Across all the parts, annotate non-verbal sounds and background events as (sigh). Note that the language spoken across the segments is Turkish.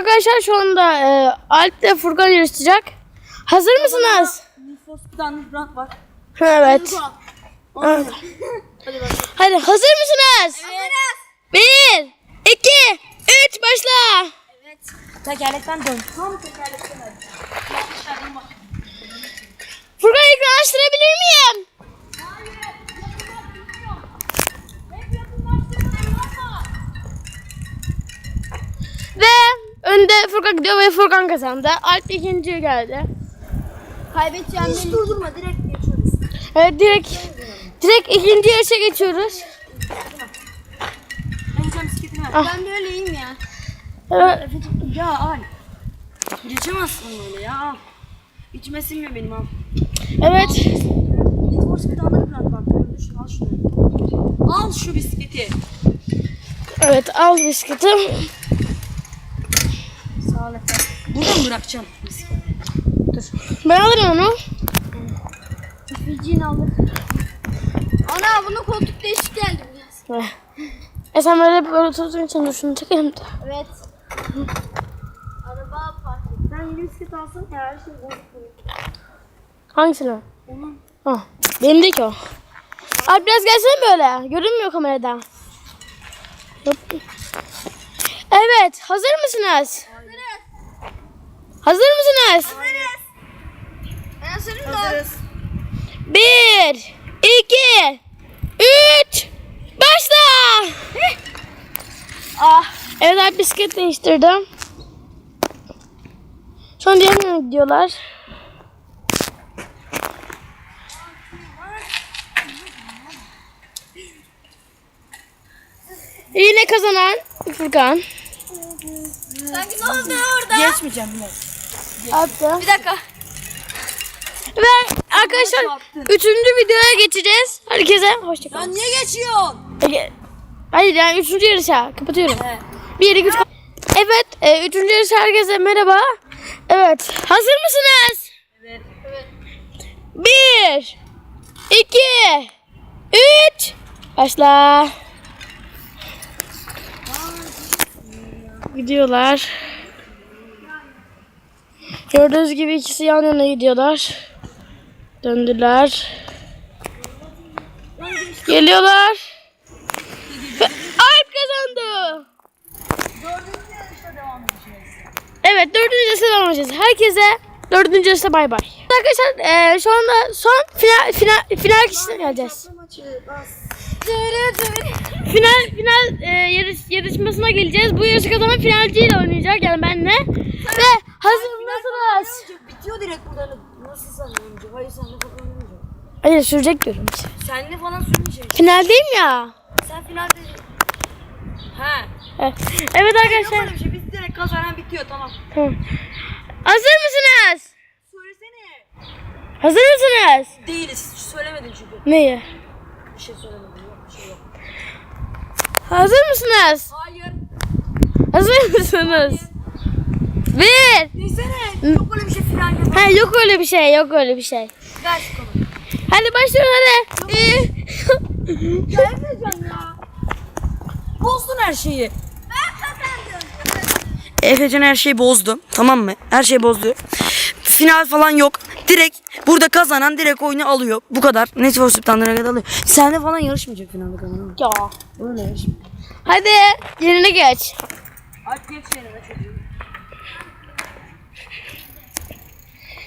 arkadaşlar şu anda e, Alp ile Furkan yarışacak. Hazır mısınız? Rank var. Evet. Hadi Hadi hazır mısınız? Hazırız. Bir, iki, üç başla. Evet. Tekerlekten dön. Tam tekerlekten hadi. Yapmışlar bak. Furkan ekranı açtırabilir miyim? Hayır. Yakınlaştırmıyorum. Hep yakınlaştırmıyorum ama. Ve önde Furkan gidiyor ve Furkan kazandı. Alp ikinciye geldi. Kaybedeceğim Hiç durdurma direkt geçiyoruz. Evet direkt direkt ikinci yarışa geçiyoruz. Ben sen bisikletini ver. Ah. Ben de öyleyim ya. Evet. Ya al. Geçemezsin öyle ya. İçime sinmiyor benim al. evet. Need for Speed alır bırak bak. Düşün al şunu. Al şu bisikleti. Evet al bisikleti. Efendim. Buradan bırakacağım bisikleti. Ben alırım onu. Üfleyiciğini alır. Ana bunun koltuk değişik geldi biraz. E sen böyle böyle oturduğun için dur şunu çekelim de. Evet. Araba park et. Ben yeni bisiklet alsam ya her şey bozuk Hangisini? Onun. Ah, benim değil ki o. Alp biraz gelsene böyle. Görünmüyor kamerada. Evet, hazır mısınız? Hazır mısınız? Hazırız. Ben hazırım da. Hazırız. Bir, iki, üç, başla! Ah. Evet Alp bisiklet değiştirdim. Şu an diğer yana gidiyorlar. Yine kazanan Furkan. Sanki ne oldu orada? Geçmeyeceğim biraz. Attı. Bir dakika. Ve arkadaşlar üçüncü videoya geçeceğiz. Herkese hoşçakalın. Lan niye geçiyorsun? Ege- Hayır yani üçüncü yarışa kapatıyorum. Bir, iki, üç. Evet, e, üçüncü yarışa herkese merhaba. Evet, hazır mısınız? Evet. Evet. Bir, iki, üç. Başla. Gidiyorlar. Gördüğünüz gibi ikisi yan yana gidiyorlar. Döndüler. Geliyorlar. Ve Alp kazandı. Dördüncü yarışta devam edeceğiz. Evet dördüncü yarışta devam edeceğiz. Herkese dördüncü yarışta bay bay. Arkadaşlar eee, şu anda son final final final kişisine geleceğiz. Final final eee, yarış yarışmasına geleceğiz. Bu yarışı kazanan finalciyle oynayacak yani benle. Ve hazır mısınız? Bitiyor direkt burada. Nasıl sen önce? Hayır senle falan olmayacak. Hayır sürecek diyorum işte. Senle falan sürmeyecek. Finaldeyim ya. Sen finalde... He. Evet, evet Yok arkadaşlar. öyle bir şey. Biz direkt kazanan bitiyor tamam. Tamam. Hazır mısınız? Söylesene. Hazır mısınız? Değiliz. Söylemedin çünkü. Neyi? Bir şey söylemedin. Yok bir şey yok. Hazır mısınız? Hayır. Hazır mısınız? Bir. Desene. Yok öyle bir şey yok. Ha yok öyle bir şey, yok öyle bir şey. Ver şu konuyu. Hadi başlıyoruz hadi. Ee, Gelmeyeceğim (laughs) ya. Bozdun her şeyi. Ben kazandım. Efecan her şeyi bozdu. Tamam mı? Her şeyi bozdu. Final falan yok. Direkt burada kazanan direkt oyunu alıyor. Bu kadar. Net for Speed'den kadar alıyor. Senle falan yarışmayacak finalde kazanan. ya. Öyle yarışma. Hadi yerine geç. Aç geç yerine çocuğum.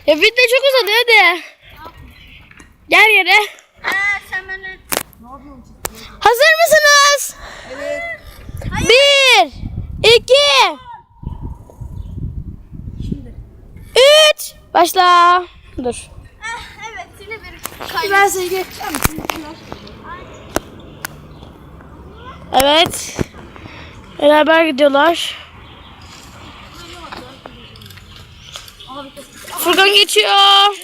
Ya video çok uzadı hadi. Gel yere. sen benimle... Ne yapıyorsun? Hazır mısınız? Evet. Bir, iki, Şimdi. üç. Başla. Dur. evet yine bir Ben seni geçeceğim. Evet. Beraber gidiyorlar. Furkan geçiyor.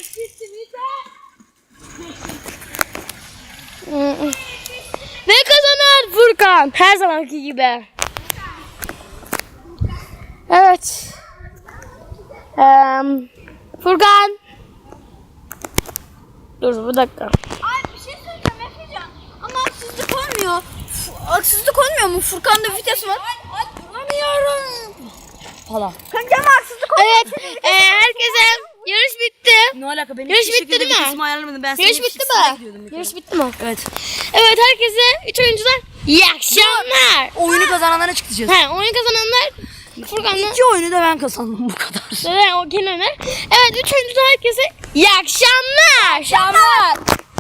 Ve kazanan Furkan. Her zamanki gibi. Evet. Em, Furkan. Dur bir dakika. Ay bir şey söyleyeceğim Efecan. Ama haksızlık olmuyor. Haksızlık olmuyor mu? Furkan'da vites var. Ay, ay duramıyorum. falan. Kanka ama haksızlık oldu. Evet. e, bitti. Alaka benim Yarış hiçbir bitti şekilde değil mi? vitesimi ayarlamadım. Ben Yarış senin bitti mi? gidiyordum. Yarış bitti mi? Evet. Evet herkese üç oyuncudan iyi akşamlar. Oyunu kazananlara çıkacağız. He, oyun kazananlar Furkan'la İki oyunu da ben kazandım bu kadar. Neden o Öner. Evet üç oyuncudan herkese iyi akşamlar. Akşamlar.